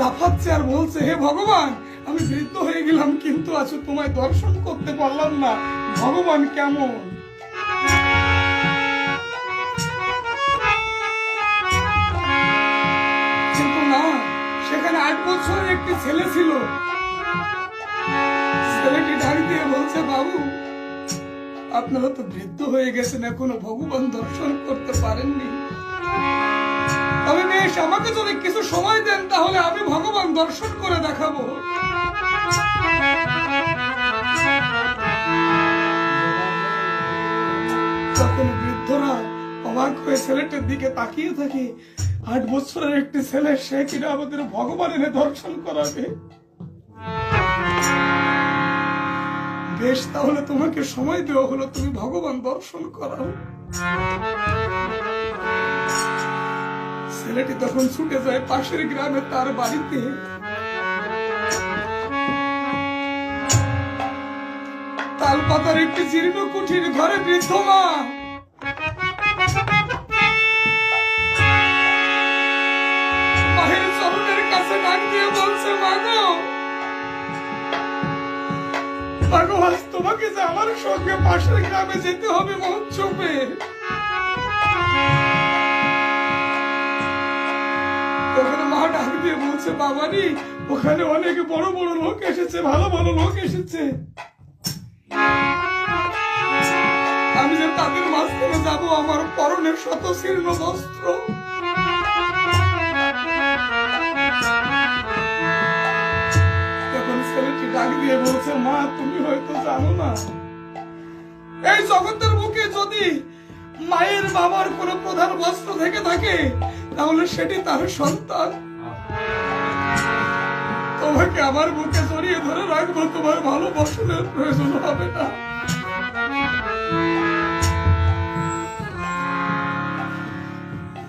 লাফাচ্ছে আর বলছে, হে ভগবান, আমি বৃদ্ধ হয়ে গেলাম, কিন্তু আছো তোমায় দর্শন করতে পারলাম না। ভগবান কেমন? না, সেখানে আট একটি ছেলে ছিল। ছেলেটি দিয়ে বলছে, বাবু, আপনারা তো বৃদ্ধ হয়ে গেছেন, এখনও ভগবান দর্শন করতে পারেননি। বেশ আমাকে যদি কিছু সময় দেন, তাহলে আমি ভগবান দর্শন করে দেখাবো। তখন বৃদ্ধরা অবাক হয়ে ছেলেটির দিকে তাকিয়ে থাকি, আট বছরের একটি ছেলে, সে কিনা আমাদের ভগবান এনে দর্শন করাবে। বেশ তাহলে তোমাকে সময় দেওয়া হলো, তুমি ভগবান দর্শন করাও। ছেলেটি তখন ছুটে যায় পাশের গ্রামে তার বাড়িতে। তাল পাতার একটি জীর্ণ কুঠির ঘরে বৃদ্ধ মা। তোমাকে যে আমার সঙ্গে পাশের গ্রামে যেতে হবে মহোৎসবে ডাক দিয়ে বলছে, বাবারি, ওখানে অনেক বড় বড় লোক এসেছে, ভালো ভালো লোক এসেছে। আমি যে তাদের মাঝখানে যাব, আমার পরনের শত শীর্ণ বস্ত্র। ছেলেটি ডাক দিয়ে বলছে, মা, তুমি হয়তো জানো না, এই জগতের বুকে যদি মায়ের বাবার কোনো প্রধান বস্ত্র থেকে থাকে, তাহলে সেটি তার সন্তান। তোমাকে আমার বুকে জড়িয়ে ধরে রাখব, তোমার ভালো ভালোবাসনের প্রয়োজন হবে না।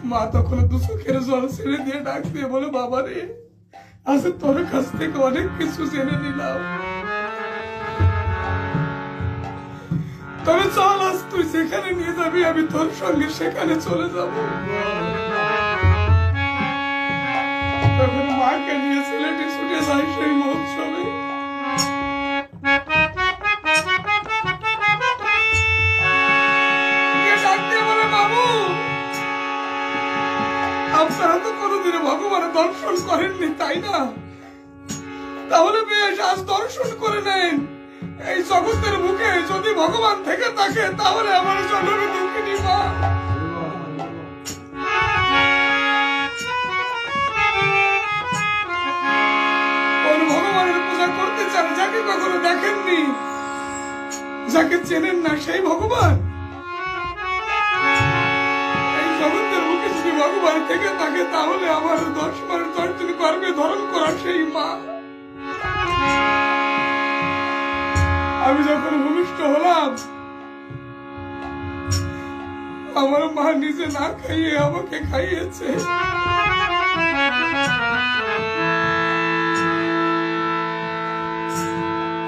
মা তখন দু চোখের জল ছেড়ে দিয়ে ডাক দিয়ে বলে বাবা রে আজ তোর কাছ থেকে অনেক কিছু জেনে নিলাম। তবে চল, আজ তুই যেখানে নিয়ে যাবি, আমি তোর সঙ্গে সেখানে চলে যাব। তখন মাকে নিয়ে ছেলেটি ছুটে যায় সেই মহোৎসবে। আপনারা তো কোনোদিনও ভগবানের দর্শন করেননি, তাই না? তাহলে বেশ, আজ দর্শন করে নেন। এই জগতের মুখে যদি ভগবান থেকে থাকে তাহলে আমার জন্মে দুঃখিনী মা যাকে চেনেন না, সেই ভগবান। এই জগতের মুখে যদি ভগবান থেকে থাকে, তাহলে আমার দশ দশ দিন গর্বে ধারণ করা সেই মা। আমি যখন ভূমিষ্ঠ হলাম, আমার মা নিজে না খাইয়ে আমাকে খাইয়েছে।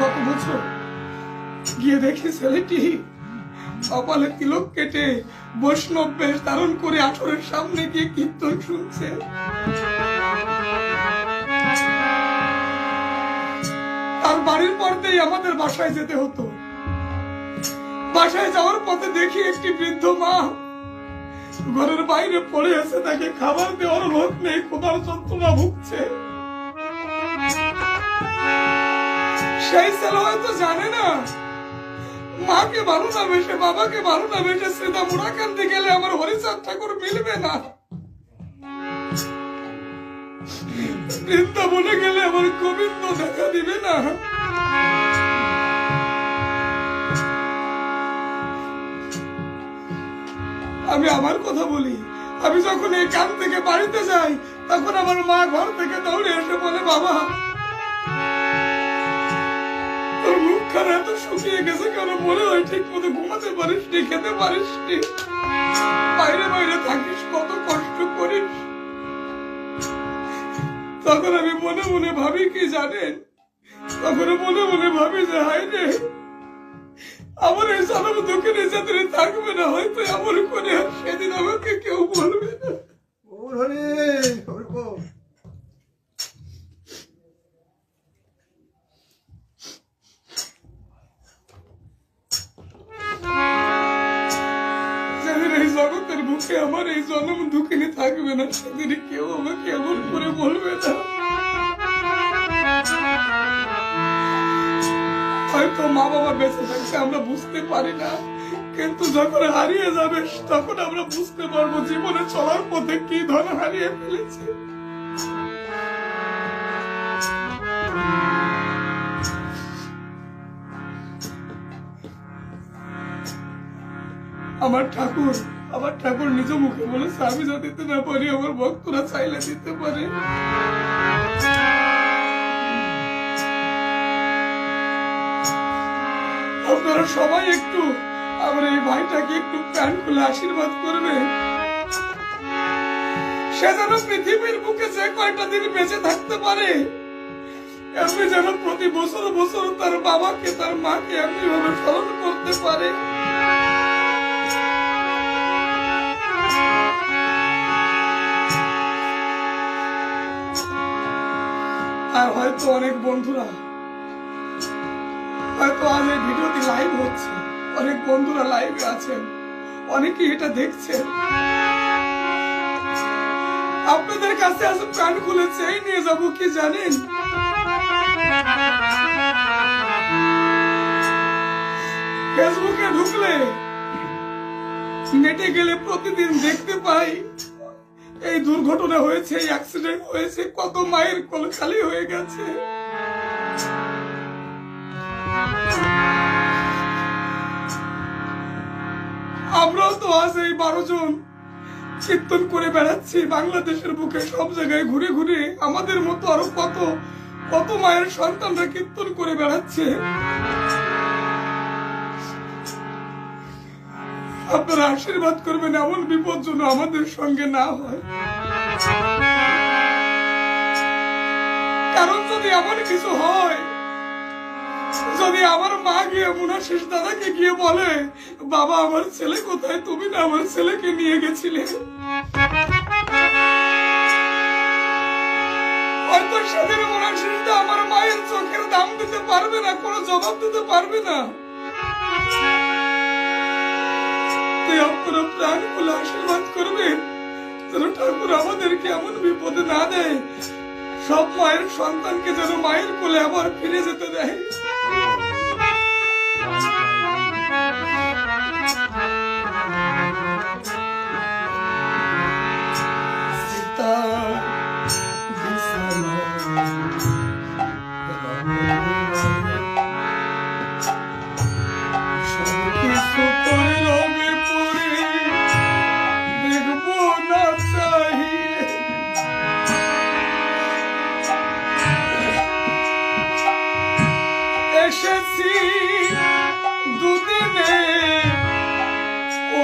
গত বছর গিয়ে দেখি ছেলেটি কপালে তিলক কেটে বৈষ্ণব বেশ ধারণ করে আসরের সামনে গিয়ে কীর্তন শুনছে। তার বাড়ির পর্দেই আমাদের বাসায় যেতে হতো। বাসায় যাওয়ার পথে দেখি একটি বৃদ্ধ মা ঘরের বাইরে পড়ে আছে, তাকে খাবার দেওয়ার লোক নেই, খোদার যন্ত্রণা ভুগছে। সেই ছেলে হয়তো জানে না। মাকে ভালো না বাবাকে ভালো না গেলে আমার হরিচাঁদ ঠাকুর মিলবে না। বৃন্দাবনে গেলে আমার গোবিন্দ দেখা দিবে না। আমি আমার কথা বলি, আমি যখন এই কান থেকে বাড়িতে যাই, তখন আমার মা ঘর থেকে দৌড়ে এসে বলে, বাবা তোর মুখখানা এত শুকিয়ে গেছে কেন? মনে হয় ঠিক মতো ঘুমাতে পারিস নি খেতে পারিস নি বাইরে বাইরে থাকিস, কত কষ্ট করিস। তখন আমি মনে মনে ভাবি, কি জানেন? তখন মনে মনে ভাবি যে হাই রে, আমার এই সালাম দুঃখে নির্যাতনে থাকবে না, হয়তো এমন করে সেদিন আমাকে কেউ বলবে না। বুকে আমার এই জন্ম দুঃখিনী থাকবে না সেদিন কেউ আমাকে এমন করে বলবে না। হয়তো মা বাবা বেঁচে থাকতে আমরা বুঝতে পারি না। কিন্তু যখন হারিয়ে যাবে, তখন আমরা বুঝতে পারব জীবনে চলার পথে কি ধন হারিয়ে ফেলেছি। আমার ঠাকুর আমার ঠাকুর নিজ মুখে বলেছে আমি যা দিতে না পারি, আমার ভক্তরা চাইলে দিতে পারে। আপনারা সবাই একটু আমার এই ভাইটাকে একটু প্যান খুলে আশীর্বাদ করবে সে যেন পৃথিবীর বুকে যে কয়টা দিন বেঁচে থাকতে পারে, এমনি যেন প্রতি বছর বছর তার বাবাকে, তার মাকে এমনি ভাবে স্মরণ করতে পারে। আর হয়তো অনেক বন্ধুরা, হয়তো আজ এই ভিডিওটি লাইভ হচ্ছে। অনেক বন্ধুরা লাইভে আছেন, অনেকেই এটা দেখছেন। আপনাদের কাছে আজ প্রাণ খুলে চেয়ে নিয়ে যাব কি জানেন? ফেসবুকে ঢুকলে নেটে গেলে প্রতিদিন দেখতে পাই। এই দুর্ঘটনা হয়েছে, এই অ্যাক্সিডেন্ট হয়েছে, কত মায়ের কোল খালি হয়ে গেছে। আমরাও তো আজ এই বারো জন কীর্তন করে বেড়াচ্ছি, বাংলাদেশের বুকে সব জায়গায় ঘুরে ঘুরে। আমাদের মতো আরও কত কত মায়ের সন্তানরা কীর্তন করে বেড়াচ্ছে। আপনারা আশীর্বাদ করবেন, এমন বিপদ যেন আমাদের সঙ্গে না হয়। কারণ যদি এমন কিছু হয়, যদি আমার মা গিয়ে মুনাশিস দাদাকে গিয়ে বলে, বাবা, আমার ছেলে কোথায়? তুমি না আমার ছেলেকে নিয়ে গেছিলে। হয়তো সেদিন মুনাশিস দা আমার মায়ের চোখের দাম দিতে পারবে না, কোনো জবাব দিতে পারবে না। প্রাণ বলে আশীর্বাদ করবেন ঠাকুর বিপদে না দেয়। সব মায়ের সন্তানকে যেন মায়ের কোলে আবার ফিরে যেতে দেয়।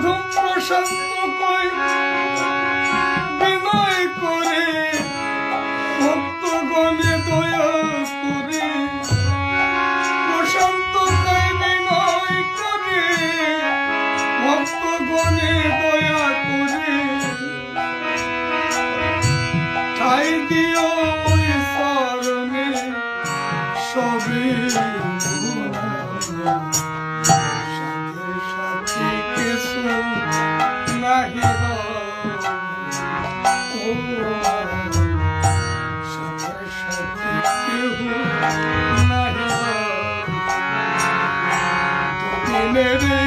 সাধু প্রশান্ত কয় Never.